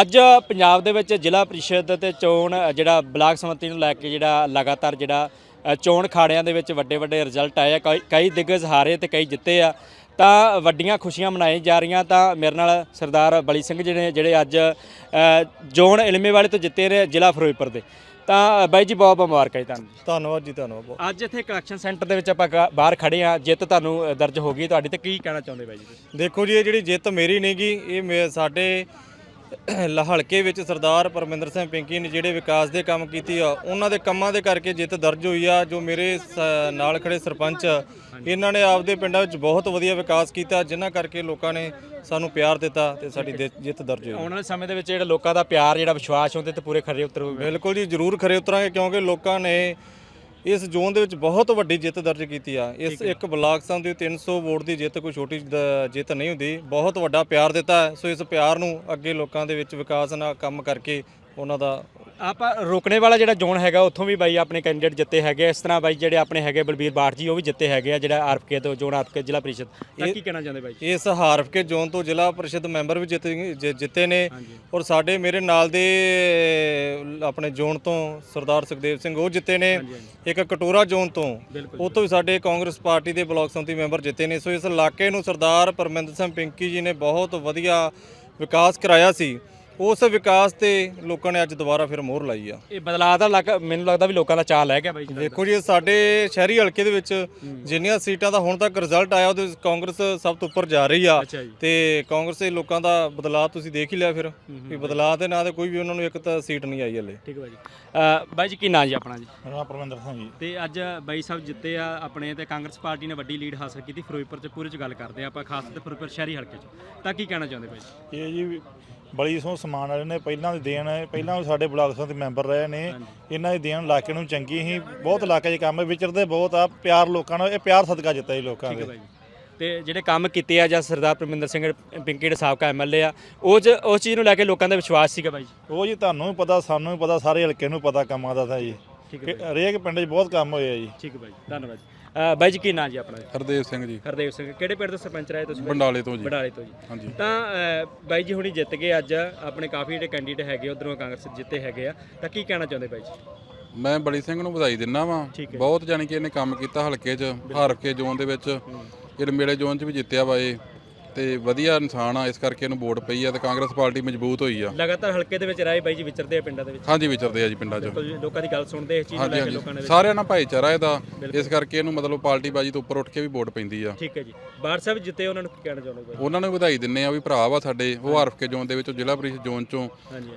ਅੱਜ ਪੰਜਾਬ ਦੇ ਵਿੱਚ ਜ਼ਿਲ੍ਹਾ ਪ੍ਰੀਸ਼ਦ ਤੇ ਚੋਣ ਜਿਹੜਾ ਬਲਾਕ ਸਮਿਤੀ ਨੂੰ ਲੈ ਕੇ ਜਿਹੜਾ ਲਗਾਤਾਰ ਜਿਹੜਾ ਚੋਣ ਖਾੜਿਆਂ ਦੇ ਵਿੱਚ ਵੱਡੇ ਵੱਡੇ ਰਿਜ਼ਲਟ ਆਏ ਆ ਕਈ- ਦਿੱਗਜ ਹਾਰੇ ਤੇ ਕਈ ਜਿੱਤੇ ਆ। ਤਾਂ ਵੱਡੀਆਂ ਖੁਸ਼ੀਆਂ ਮਨਾਈ ਜਾ ਰਹੀਆਂ ਤਾਂ ਮੇਰੇ ਨਾਲ ਸਰਦਾਰ ਬਲੀ ਸਿੰਘ ਜਿਹੜੇ ਜਿਹੜੇ ਅੱਜ ਜੋਨ ਇਲਮੇ ਵਾਲੇ ਤੋਂ ਜਿੱਤੇ ਨੇ ਜ਼ਿਲ੍ਹਾ ਫਿਰੋਜ਼ਪੁਰ ਦੇ। ਤਾਂ ਬਾਈ ਜੀ ਬਹੁਤ ਬਹੁਤ ਮੁਬਾਰਕਾਂ ਜੀ ਤੁਹਾਨੂੰ। ਧੰਨਵਾਦ ਜੀ ਧੰਨਵਾਦ ਬਹੁਤ। ਅੱਜ ਇੱਥੇ ਕਲੈਕਸ਼ਨ ਸੈਂਟਰ ਦੇ ਵਿੱਚ ਆਪਾਂ ਬਾਹਰ ਖੜੇ ਆ ਜਿੱਤ ਤੁਹਾਨੂੰ ਦਰਜ ਹੋ ਗਈ ਤੁਹਾਡੀ ਤੇ ਕੀ ਕਹਿਣਾ ਚਾਹੁੰਦੇ ਬਾਈ ਜੀ? ਦੇਖੋ ਜੀ ਇਹ ਜਿਹੜੀ ਜਿੱਤ ਮੇਰੀ ਨਹੀਂਗੀ ਇਹ ਸਾਡੇ ਹਲਕੇ ਵਿੱਚ ਸਰਦਾਰ ਪਰਮਿੰਦਰ ਸਿੰਘ ਪਿੰਕੀ ਨੇ ਜਿਹੜੇ ਵਿਕਾਸ ਦੇ ਕੰਮ ਕੀਤੀ ਆ ਉਹਨਾਂ ਦੇ ਕੰਮਾਂ ਦੇ ਕਰਕੇ ਜਿੱਤ ਦਰਜ ਹੋਈ ਆ ਜੋ ਮੇਰੇ ਸ- ਨਾਲ ਖੜੇ ਸਰਪੰਚ ਆ, ਇਹਨਾਂ ਨੇ ਆਪਦੇ ਪਿੰਡਾਂ ਵਿੱਚ ਬਹੁਤ ਵਧੀਆ ਵਿਕਾਸ ਕੀਤਾ ਜਿਨ੍ਹਾਂ ਕਰਕੇ ਲੋਕਾਂ ਨੇ ਸਾਨੂੰ ਪਿਆਰ ਦਿੱਤਾ ਤੇ ਸਾਡੀ ਦੇ- ਜਿੱਤ ਦਰਜ ਹੋਈ। ਆਉਣ ਵਾਲੇ ਸਮੇਂ ਦੇ ਵਿੱਚ ਜਿਹੜਾ ਲੋਕਾਂ ਦਾ ਪਿਆਰ ਜਿਹੜਾ ਵਿਸ਼ਵਾਸ ਉਹਦੇ ਤੇ ਪੂਰੇ ਖਰੇ ਉਤਰੂਗੇ ਬਿਲਕੁਲ ਜੀ ਜ਼ਰੂਰ ਖਰੇ ਉਤਰਾਂਗੇ ਕਿਉਂਕਿ ਲੋਕਾਂ ਨੇ ਇਸ ਜ਼ੋਨ ਦੇ ਵਿੱਚ ਬਹੁਤ ਵੱਡੀ ਜਿੱਤ ਦਰਜ ਕੀਤੀ ਆ। ਇਸ ਇੱਕ ਬਲਾਕ ਸੰਘ ਦੀ 300 ਵੋਟ ਦੀ ਜਿੱਤ ਕੋਈ ਛੋਟੀ ਦ- ਜਿੱਤ ਨਹੀਂ ਹੁੰਦੀ। ਬਹੁਤ ਵੱਡਾ ਪਿਆਰ ਦਿੱਤਾ ਹੈ। ਸੋ ਇਸ ਪਿਆਰ ਨੂੰ ਅੱਗੇ ਲੋਕਾਂ ਦੇ ਵਿੱਚ ਵਿਕਾਸ ਨਾਲ ਕੰਮ ਕਰਕੇ ਉਹਨਾਂ ਦਾ ਆਪਾਂ ਰੋਕਣੇ ਵਾਲਾ ਜਿਹੜਾ ਜ਼ੋਨ ਹੈਗਾ ਉੱਥੋਂ ਵੀ ਬਾਈ ਆਪਣੇ ਕੈਂਡੀਡੇਟ ਜਿੱਤੇ ਹੈਗੇ ਇਸ ਤਰ੍ਹਾਂ ਬਾਈ ਜਿਹੜੇ ਆਪਣੇ ਹੈਗੇ ਬਲਬੀਰ ਬਾਠ ਜੀ ਉਹ ਵੀ ਜਿੱਤੇ ਹੈਗੇ ਆ ਜਿਹੜਾ ਆਰਪਕੇ ਤੋਂ ਜ਼ੋਨ ਆਰਪਕੇ ਜ਼ਿਲ੍ਹਾ ਪ੍ਰੀਸ਼ਦ। ਤਾਂ ਕੀ ਕਹਿਣਾ ਚਾਹੁੰਦੇ ਬਾਈ? ਇਸ ਹਾਰਫਕੇ ਜ਼ੋਨ ਤੋਂ ਜ਼ਿਲ੍ਹਾ ਪਰਿਸ਼ਦ ਮੈਂਬਰ ਵੀ ਜਿੱਤ ਜਿ- ਜਿੱਤੇ ਨੇ। ਔਰ ਸਾਡੇ ਮੇਰੇ ਨਾਲ ਦੇ ਆਪਣੇ ਜ਼ੋਨ ਤੋਂ ਸਰਦਾਰ ਸੁਖਦੇਵ ਸਿੰਘ ਉਹ ਜਿੱਤੇ ਨੇ। ਇੱਕ ਕਟੋਰਾ ਜ਼ੋਨ ਤੋਂ। ਉਹ ਤੋਂ ਵੀ ਸਾਡੇ ਕਾਂਗਰਸ ਪਾਰਟੀ ਦੇ ਬਲਾਕ ਸੰਮਤੀ ਮੈਂਬਰ ਜਿੱਤੇ ਨੇ। ਸੋ ਇਸ ਇਲਾਕੇ ਨੂੰ ਸਰਦਾਰ ਪਰਮਿੰਦਰ ਸਿੰਘ ਪਿੰਕੀ ਜੀ ਨੇ ਬਹੁਤ ਵਧੀਆ ਵਿਕਾਸ ਕਰਾਇਆ ਸੀ। ਉਸ ਵਿਕਾਸ ਤੇ ਲੋਕਾਂ ਨੇ ਅੱਜ ਦੁਬਾਰਾ ਫਿਰ ਮੋਹਰ ਲਾਈ ਆ। ਇਹ ਬਦਲਾਅ ਦਾ ਲੱਗ ਮੈਨੂੰ ਲੱਗਦਾ ਵੀ ਲੋਕਾਂ ਦਾ ਚਾਹ ਲੈ ਗਿਆ ਬਾਈ ਜੀ। ਦੇਖੋ ਜੀ ਸਾਡੇ ਸ਼ਹਿਰੀ ਹਲਕੇ ਦੇ ਵਿੱਚ ਜਿੰਨੀਆਂ ਸੀਟਾਂ ਦਾ ਹੁਣ ਤੱਕ ਰਿਜ਼ਲਟ ਆਇਆ ਉਹਦੇ ਵਿੱਚ ਕਾਂਗਰਸ ਸਭ ਤੋਂ ਉੱਪਰ ਜਾ ਰਹੀ ਆ। ਅੱਛਾ ਜੀ। ਤੇ ਕਾਂਗਰਸ ਦੇ ਲੋਕਾਂ ਦਾ ਬਦਲਾਅ ਤੁਸੀਂ ਦੇਖ ਹੀ ਲਿਆ ਫਿਰ ਵੀ ਬਦਲਾਅ ਦੇ ਨਾਂ ਤੇ ਕੋਈ ਵੀ ਉਹਨਾਂ ਨੂੰ ਇੱਕ ਤਾਂ ਸੀਟ ਨਹੀਂ ਆਈ ਹਲੇ। ਠੀਕ ਹੈ ਬਾਈ ਜੀ। ਅ, ਬਾਈ ਜੀ ਕੀ ਨਾਂ ਜੀ ਆਪਣਾ ਜੀ? ਮੇਰਾ ਨਾਮ ਪਰਮਿੰਦਰ ਸਿੰਘ ਜੀ। ਤੇ ਅੱਜ ਬਾਈ ਸਾਹਿਬ ਜਿੱਤੇ ਆ ਆਪਣੇ ਤੇ ਕਾਂਗਰਸ ਪਾਰਟੀ ਨੇ ਵੱਡੀ ਲੀਡ ਹਾਸਲ ਕੀਤੀ ਫਿਰੋਜ਼ਪੁਰ ਚ ਪੂਰੇ ਚ ਗੱਲ ਕਰਦੇ ਆ ਆਪਾਂ ਖਾਸ ਤੇ ਫਿਰੋਜ਼ਪੁਰ ਸ਼ਹਿਰੀ ਹਲਕੇ ਚ। ਤਾਂ ਕੀ ਕਹਿਣਾ ਚਾਹੁੰਦੇ ਬਾਈ ਜੀ? ਇਹ ਜੀ ਬੜੀ ਸੋ ਸਮਾਨ ਵਾਲੇ ਨੇ ਪਹਿਲਾਂ ਦੀ ਦੇਣ ਪਹਿਲਾਂ ਵੀ ਸਾਡੇ ਬਲਾਕ ਦੇ ਮੈਂਬਰ ਰਹੇ ਨੇ ਇਹਨਾਂ ਦੀ ਦੇਣ ਇਲਾਕੇ ਨੂੰ ਚੰਗੀ ਹੀ ਬਹੁਤ ਇਲਾਕੇ 'ਚ ਕੰਮ ਵਿਚਰਦੇ ਬਹੁਤ ਆ ਪਿਆਰ ਲੋਕਾਂ ਨਾਲ ਇਹ ਪਿਆਰ ਸਦਕਾ ਜਿੱਤਾ ਜੀ ਲੋਕਾਂ ਦੇ ਜੀ। ਤੇ ਜਿਹੜੇ ਕੰਮ ਕੀਤੇ ਆ ਜਾਂ ਸਰਦਾਰ ਪਰਮਿੰਦਰ ਸਿੰਘ ਪਿੰਕੀ ਦੇ ਸਾਬਕਾ ਐਮਐਲਏ ਆ ਉਹ 'ਚ ਉਸ ਚੀਜ਼ ਨੂੰ ਲੈ ਕੇ ਲੋਕਾਂ ਦਾ ਵਿਸ਼ਵਾਸ ਸੀਗਾ ਬਾਈ ਜੀ? ਉਹ ਜੀ ਤੁਹਾਨੂੰ ਵੀ ਪਤਾ ਸਾਨੂੰ ਵੀ ਪਤਾ ਸਾਰੇ ਹਲਕੇ ਨੂੰ ਪਤਾ ਕੰਮਾਂ ਦਾ ਤਾਂ ਜੀ। ਠੀਕ ਹੈ ਹਰੇਕ ਪਿੰਡ 'ਚ ਬਹੁਤ ਕੰਮ ਹੋਏ ਆ ਜੀ। ਠੀਕ ਹੈ ਬਾਈ ਜੀ ਧੰਨਵਾਦ ਜੀ। ਅ, ਬਾਈ ਜੀ ਕੀ ਨਾਂ ਜੀ ਆਪਣਾ? ਹਰਦੇਵ ਸਿੰਘ ਜੀ। ਹਰਦੇਵ ਸਿੰਘ ਕਿਹੜੇ ਪਿੰਡ ਤੋਂ ਸਰਪੰਚ ਰਹੇ ਤੁਸੀਂ ਬਾਈ? ਬੰਡਾਲੇ ਤੋਂ ਜੀ। ਬਡਾਲੇ ਤੋਂ ਜੀ। ਹਾਂਜੀ। ਤਾਂ ਅ, ਬਾਈ ਜੀ ਹੁਣੀ ਜਿੱਤ ਗਏ ਅੱਜ ਆਪਣੇ ਕਾਫੀ ਜਿਹੜੇ ਕੈਂਡੀਡੇਟ ਹੈਗੇ ਉਧਰੋਂ ਕਾਂਗਰਸ ਜਿੱਤੇ ਹੈਗੇ ਆ। ਤਾਂ ਕੀ ਕਹਿਣਾ ਚਾਹੁੰਦੇ ਬਾਈ ਜੀ? ਮੈਂ ਬੜੀ ਸਿੰਘ ਨੂੰ ਵਧਾਈ ਦਿੰਦਾ ਵਾਂ। ਠੀਕ ਹੈ। ਬਹੁਤ ਜਾਣੀ ਕਿ ਇਹਨੇ ਕੰਮ ਕੀਤਾ ਹਲਕੇ 'ਚ ਹਰਕੇ ਜ਼ੋਨ ਦੇ ਵਿੱਚ। ਇਹ ਮੇਲੇ ਜ਼ੋਨ 'ਚ ਵੀ ਜਿੱਤਿਆ ਵਾ ਇਹ। ਤੇ ਵਧੀਆ ਇਨਸਾਨ ਆ ਇਸ ਕਰਕੇ ਇਹਨੂੰ ਵੋਟ ਪਈ ਆ ਤੇ ਕਾਂਗਰਸ ਪਾਰਟੀ ਮਜ਼ਬੂਤ ਹੋਈ ਆ। ਲਗਾਤਾਰ ਹਲਕੇ ਦੇ ਵਿੱਚ ਰਾਏ ਬਾਈ ਜੀ ਵਿਚਰਦੇ ਆ ਪਿੰਡਾਂ ਦੇ ਵਿੱਚ। ਹਾਂਜੀ ਵਿਚਰਦੇ ਆ ਜੀ ਪਿੰਡਾਂ 'ਚ। ਬਿਲਕੁਲ ਲੋਕਾਂ ਦੀ ਗੱਲ ਸੁਣਦੇ ਇਸ ਚੀਜ਼ ਨੂੰ ਲੈ ਕੇ ਲੋਕਾਂ ਦੇ ਸਾਰਿਆਂ ਨਾਲ ਭਾਈਚਾਰਾ ਇਹਦਾ ਇਸ ਕਰਕੇ ਇਹਨੂੰ ਮਤਲਬ ਪਾਰਟੀ ਬਾਜੀ ਤੋਂ ਉੱਪਰ ਉੱਠ ਕੇ ਵੀ ਵੋਟ ਪੈਂਦੀ ਆ। ਠੀਕ ਹੈ ਜੀ। ਬਾੜ ਸਾਹਿਬ ਜਿੱਤੇ ਉਹਨਾਂ ਨੂੰ ਕੀ ਕਹਿਣਾ ਚਾਹੁੰਦੇ ਬਾਈ? ਉਹਨਾਂ ਨੂੰ ਵਧਾਈ ਦਿੰਨੇ ਆ ਵੀ ਭਰਾ ਵਾ ਸਾਡੇ ਉਹ ਹਰਫਕੇ ਜ਼ੋਨ ਦੇ ਵਿੱਚੋਂ ਜ਼ਿਲ੍ਹਾ ਪ੍ਰੀਸ਼ਦ ਜ਼ੋਨ 'ਚੋਂ।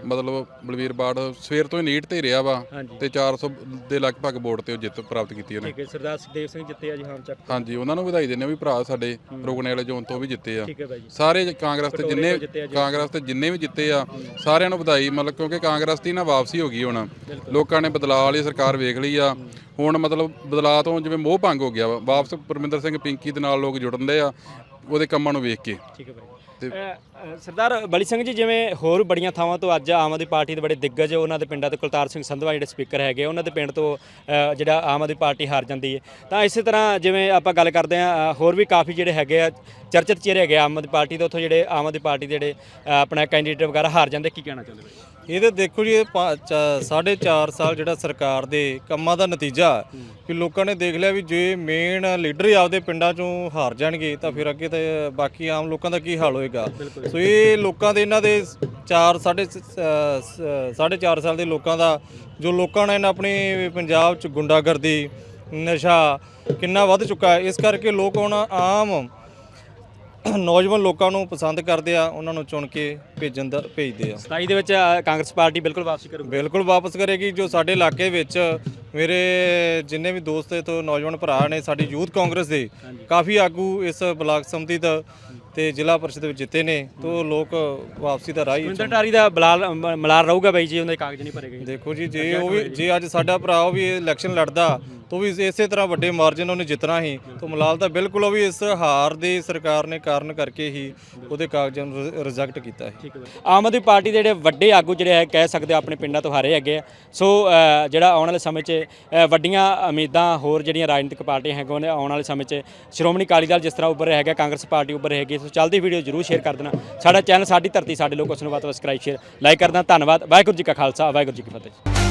ਮਤਲਬ ਬਲਵੀਰ ਬਾੜ ਸਵੇਰ ਤੋਂ ਹੀ ਨੀਟ ਤੇ ਰਿਹਾ ਵਾ ਤੇ 400 ਦੇ ਲਗਭਗ ਵੋਟ ਤੇ ਉਹ ਜਿੱਤ ਪ੍ਰਾਪਤ ਕੀਤੀ ਉਹਨੇ। ਠੀਕ ਹੈ ਸਰਦਾਰ ਸੁਖਦੇਵ ਸਿੰਘ ਜਿੱਤੇ ਆ ਜੀ ਹਾਂ ਚੱਕ ਹਾਂਜੀ ਉਹਨਾਂ ਨੂੰ ਵਧਾਈ ਦਿੰਦੇ ਆ ਵੀ ਭਰਾ ਸਾਡੇ ਰੁਕਣੇ ਵਾਲੇ ਜ਼ੋਨ ਤੋਂ ਵੀ ਜਿੱਤੇ ਆ। ਠੀਕ ਹੈ ਬਾਈ ਜੀ। ਸਾਰੇ ਕਾਂਗਰਸ ਤੇ ਜਿੰਨੇ। ਕਾਂਗਰਸ ਤੇ ਜਿੰਨੇ ਵੀ ਜਿੱਤੇ ਆ ਸਾਰਿਆਂ ਨੂੰ ਵਧਾਈ ਮਤਲਬ ਕਿਉਂਕਿ ਕਾਂਗਰਸ ਦੀ ਨਾ ਵਾਪਸੀ ਹੋ ਗਈ ਹੁਣ। ਲੋਕਾਂ ਨੇ ਬਦਲਾਅ ਵਾਲੀ ਸਰਕਾਰ ਵੇਖ ਲਈ ਆ। ਹੁਣ ਮਤਲਬ ਬਦਲਾਅ ਤੋਂ ਜਿਵੇਂ ਮੋਹ ਭੰਗ ਹੋ ਗਿਆ ਵਾ। ਵਾਪਸ ਪਰਮਿੰਦਰ ਸਿੰਘ ਪਿੰਕੀ ਦੇ ਨਾਲ ਲੋਕ ਜੁੜਨ ਦੇ ਆ। ਉਹਦੇ ਕੰਮਾਂ ਨੂੰ ਵੇਖ ਕੇ। ਠੀਕ ਹੈ ਬਾਈ ਤੇ- ਅ, ਅ, ਸਰਦਾਰ ਬਲੀ ਸਿੰਘ ਜੀ ਜਿਵੇਂ ਹੋਰ ਬੜੀਆਂ ਥਾਵਾਂ ਤੋਂ ਅੱਜ ਆਮ ਆਦਮੀ ਪਾਰਟੀ ਦੇ ਬੜੇ ਦਿੱਗਜ ਉਹਨਾਂ ਦੇ ਪਿੰਡਾਂ ਤੋਂ ਕੁਲਤਾਰ ਸਿੰਘ ਸੰਧਵਾ ਜਿਹੜੇ ਸਪੀਕਰ ਹੈਗੇ ਉਹਨਾਂ ਦੇ ਪਿੰਡ ਤੋਂ ਅ, ਜਿਹੜਾ ਆਮ ਆਦਮੀ ਪਾਰਟੀ ਹਾਰ ਜਾਂਦੀ ਹੈ। ਤਾਂ ਇਸੇ ਤਰ੍ਹਾਂ ਜਿਵੇਂ ਆਪਾਂ ਗੱਲ ਕਰਦੇ ਆ ਹੋਰ ਵੀ ਕਾਫੀ ਜਿਹੜੇ ਹੈਗੇ ਆ ਚਰਚਿਤ ਚਿਹਰੇ ਹੈਗੇ ਆ ਆਮ ਆਦਮੀ ਪਾਰਟੀ ਦੇ ਉੱਥੋਂ ਜਿਹੜੇ ਆਮ ਆਦਮੀ ਪਾਰਟੀ ਦੇ ਜਿਹੜੇ ਅ, ਆਪਣਾ ਕੈਂਡੀਡੇਟ ਵਗੈਰਾ ਹਾਰ ਜਾਂਦੇ ਕੀ ਕਹਿਣਾ ਚਾਹੁੰਦੇ ਬਾਈ ਇਹਦੇ ਦੇਖੋ ਜੀ ਇਹ ਪਾ- ਚਾ- ਸਾਢੇ 4 ਸਾਲ ਜਿਹੜਾ ਸਰਕਾਰ ਦੇ ਕੰਮਾਂ ਦਾ ਨਤੀਜਾ ਕਿ ਲੋਕਾਂ ਨੇ ਦੇਖ ਲਿਆ ਵੀ ਜੇ ਮੇਨ ਲੀਡਰ ਹੀ ਆਪਦੇ ਪਿੰਡਾਂ ਚੋਂ ਹਾਰ ਜਾਣਗੇ ਤਾਂ ਫਿਰ ਅੱਗੇ ਤਾਂ ਬਾਕੀ ਆਮ ਲੋਕਾਂ ਦਾ ਕੀ ਹਾਲ ਹੋਏਗਾ। ਸੋ ਇਹ ਲੋਕਾਂ ਦੇ ਇਹਨਾਂ ਦੇ 4 ਸਾਢੇ ਸ- ਸ- ਸਾਢੇ 4 ਸਾਲ ਦੇ ਲੋਕਾਂ ਦਾ ਜੋ ਲੋਕਾਂ ਨੇ ਆਪਣੇ ਪੰਜਾਬ 'ਚ ਗੁੰਡਾਗਰਦੀ ਨਸ਼ਾ ਕਿੰਨਾ ਵੱਧ ਚੁੱਕਾ ਹੈ ਇਸ ਕਰਕੇ ਲੋਕ ਹੁਣ ਆਮ ਨੌਜਵਾਨ ਲੋਕਾਂ ਨੂੰ ਪਸੰਦ ਕਰਦੇ ਆ ਉਹਨਾਂ ਨੂੰ ਚੁਣ ਕੇ ਭੇਜਣ ਦਾ ਭੇਜਦੇ ਆ। 27 ਦੇ ਵਿੱਚ ਅ, ਕਾਂਗਰਸ ਪਾਰਟੀ ਬਿਲਕੁਲ ਵਾਪਸੀ ਕਰੂਗੀ। ਬਿਲਕੁਲ ਵਾਪਸ ਕਰੇਗੀ। ਜੋ ਸਾਡੇ ਇਲਾਕੇ ਵਿੱਚ ਮੇਰੇ ਜਿੰਨੇ ਵੀ ਦੋਸਤ ਇਥੋਂ ਨੌਜਵਾਨ ਭਰਾ ਨੇ ਸਾਡੀ ਯੂਥ ਕਾਂਗਰਸ ਦੇ ਕਾਫੀ ਆਗੂ ਇਸ ਬਲਾਕ ਸੰਮਤੀ ਦਾ ਤੇ ਜ਼ਿਲ੍ਹਾ ਪਰਿਸ਼ਦ ਵਿੱਚ ਜਿੱਤੇ ਨੇ ਤੋਂ ਲੋਕ ਵਾਪਸੀ ਦਾ ਰਾਹ ਹੀ ਸੁਰਿੰਦਰ ਟਾਰੀ ਦਾ ਬਲਾਲ ਮਲਾਰ ਰਹੂਗਾ ਬਾਈ ਜੀ ਉਹਦੇ ਕਾਗਜ਼ ਨਹੀਂ ਭਰੇ ਗਏ। ਦੇਖੋ ਜੀ ਜੇ ਉਹ ਵੀ ਜੇ ਅੱਜ ਸਾਡਾ ਭਰਾ ਉਹ ਵੀ ਇਲੈਕਸ਼ਨ ਲੜਦਾ ਤਾਂ ਵੀ ਇਸੇ ਤਰ੍ਹਾਂ ਵੱਡੇ ਮਾਰਜਨ ਉਹਨੇ ਜਿੱਤਣਾ ਸੀ। ਤਾਂ ਮਲਾਲ ਤਾਂ ਬਿਲਕੁਲ ਉਹ ਵੀ ਇਸ ਹਾਰ ਦੇ ਸਰਕਾਰ ਨੇ ਕਾਰਨ ਕਰਕੇ ਹੀ ਉਹਦੇ ਕਾਗਜ਼ਾਂ ਨੂੰ ਰਿਜੈਕਟ ਕੀਤਾ ਹੈ ਹੈ। ਆਮ ਆਦਮੀ ਪਾਰਟੀ ਦੇ ਜਿਹੜੇ ਵੱਡੇ ਆਗੂ ਜਿਹੜੇ ਹੈ ਕਹਿ ਸਕਦੇ ਹੋ ਆਪਣੇ ਪਿੰਡਾਂ ਤੋਂ ਹਾਰੇ ਹੈਗੇ ਸੋ ਜਿਹੜਾ ਆਉਣ ਵਾਲੇ ਸਮੇਂ 'ਚ ਵੱਡੀਆਂ ਉਮੀਦਾਂ ਹੋਰ ਜਿਹੜੀਆਂ ਰਾਜਨੀਤਿਕ ਪਾਰਟੀਆਂ ਹੈਗੀਆਂ ਨੇ ਆਉਣ ਵਾਲੇ ਸਮੇਂ 'ਚ ਸ਼੍ਰੋਮਣੀ ਅਕਾਲੀ ਦਲ ਜਿਸ ਤਰ੍ਹਾਂ ਉੱਭਰ ਰਿਹਾ ਹੈਗਾ ਕਾਂਗਰਸ ਪਾਰਟੀ ਉੱਭਰ ਹੈਗੀ ਸੋ ਚੱਲਦੀ ਵੀਡੀਓ ਜਰੂਰ ਸ਼ੇਅਰ ਕਰ ਦੇਣਾ। ਸਾਡਾ ਚੈਨਲ ਸਾਡੀ ਧਰਤੀ, ਸਾਡੇ ਲੋਕ ਉਸ ਨੂੰ ਬਾਤ ਸਬਸਕ੍ਰਾਈਬ ਸ਼ੇਅਰ ਲਾਈਕ ਕਰਨਾ ਧੰਨਵਾਦ। ਵਾਹਿਗੁਰੂ ਜੀ ਕਾ ਖਾਲਸਾ, ਵਾਹਿਗੁਰੂ ਜੀ ਕੀ ਫਤਿਹ।